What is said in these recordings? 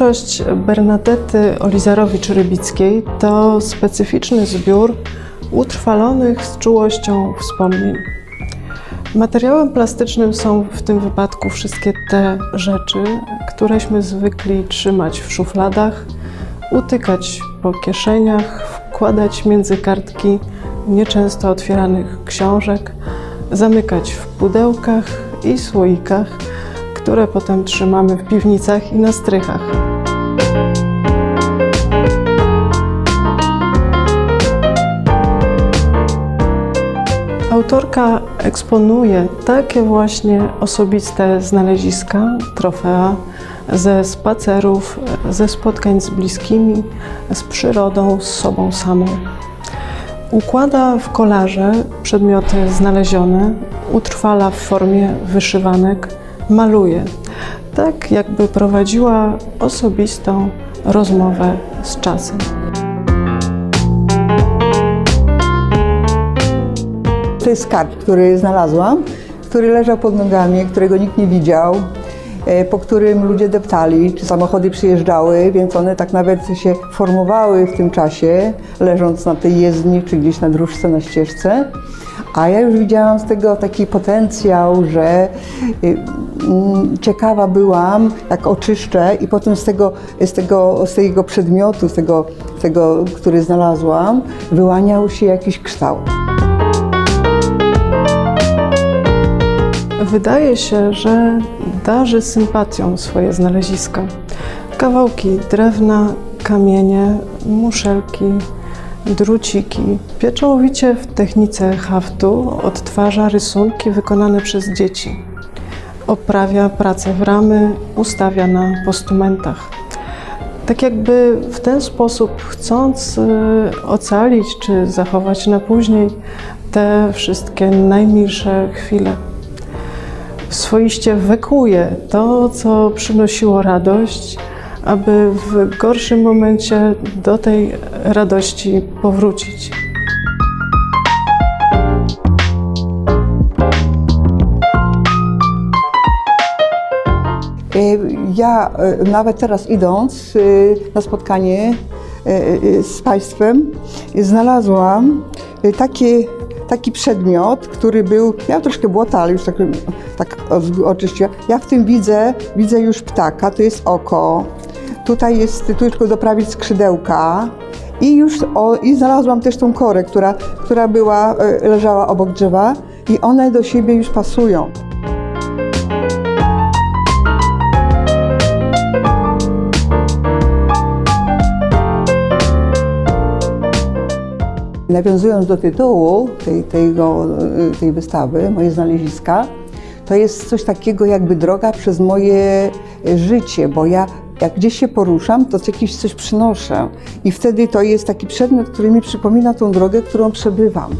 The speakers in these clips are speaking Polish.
Twórczość Bernadety Olizarowicz-Rybickiej to specyficzny zbiór utrwalonych z czułością wspomnień. Materiałem plastycznym są w tym wypadku wszystkie te rzeczy, któreśmy zwykli trzymać w szufladach, utykać po kieszeniach, wkładać między kartki nieczęsto otwieranych książek, zamykać w pudełkach i słoikach, które potem trzymamy w piwnicach i na strychach. Autorka eksponuje takie właśnie osobiste znaleziska, trofea ze spacerów, ze spotkań z bliskimi, z przyrodą, z sobą samą. Układa w kolarze przedmioty znalezione, utrwala w formie wyszywanek, maluje, tak jakby prowadziła osobistą rozmowę z czasem. To jest skarb, który znalazłam, który leżał pod nogami, którego nikt nie widział, e, po którym ludzie deptali, czy samochody przyjeżdżały, więc one tak nawet się formowały w tym czasie, leżąc na tej jezdni, czy gdzieś na dróżce, na ścieżce. A ja już widziałam z tego taki potencjał, że y, mm, ciekawa byłam, jak oczyszczę i potem z tego, z tego, z tego przedmiotu, z tego, z tego, który znalazłam, wyłaniał się jakiś kształt. Wydaje się, że darzy sympatią swoje znaleziska. Kawałki drewna, kamienie, muszelki, druciki. Pieczołowicie w technice haftu odtwarza rysunki wykonane przez dzieci. Oprawia pracę w ramy, ustawia na postumentach. Tak jakby w ten sposób chcąc y, ocalić czy zachować na później te wszystkie najmilsze chwile swoiście wekuje to, co przynosiło radość, aby w gorszym momencie do tej radości powrócić. E, Ja e, nawet teraz idąc e, na spotkanie z Państwem, znalazłam takie, taki przedmiot, który był, miał troszkę błota, ale już tak, tak o- oczywiście. Ja w tym widzę, widzę już ptaka, to jest oko. Tutaj jest, tu tylko doprawić skrzydełka. I już o, i znalazłam też tą korę, która, która była, e, leżała obok drzewa i one do siebie już pasują. Nawiązując do tytułu tej, tego, tej wystawy, moje znaleziska, to jest coś takiego jakby droga przez moje życie, bo ja jak gdzieś się poruszam, to jakieś coś przynoszę. I wtedy to jest taki przedmiot, który mi przypomina tą drogę, którą przebywam.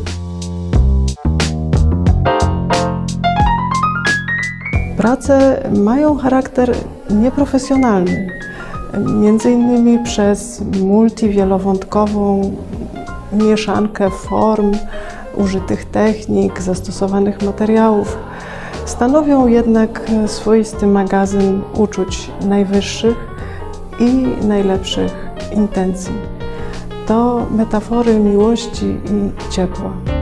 Prace mają charakter nieprofesjonalny, między innymi przez multiwielowątkową mieszankę form, użytych technik, zastosowanych materiałów. Stanowią jednak swoisty magazyn uczuć najwyższych i najlepszych intencji. To metafory miłości i ciepła.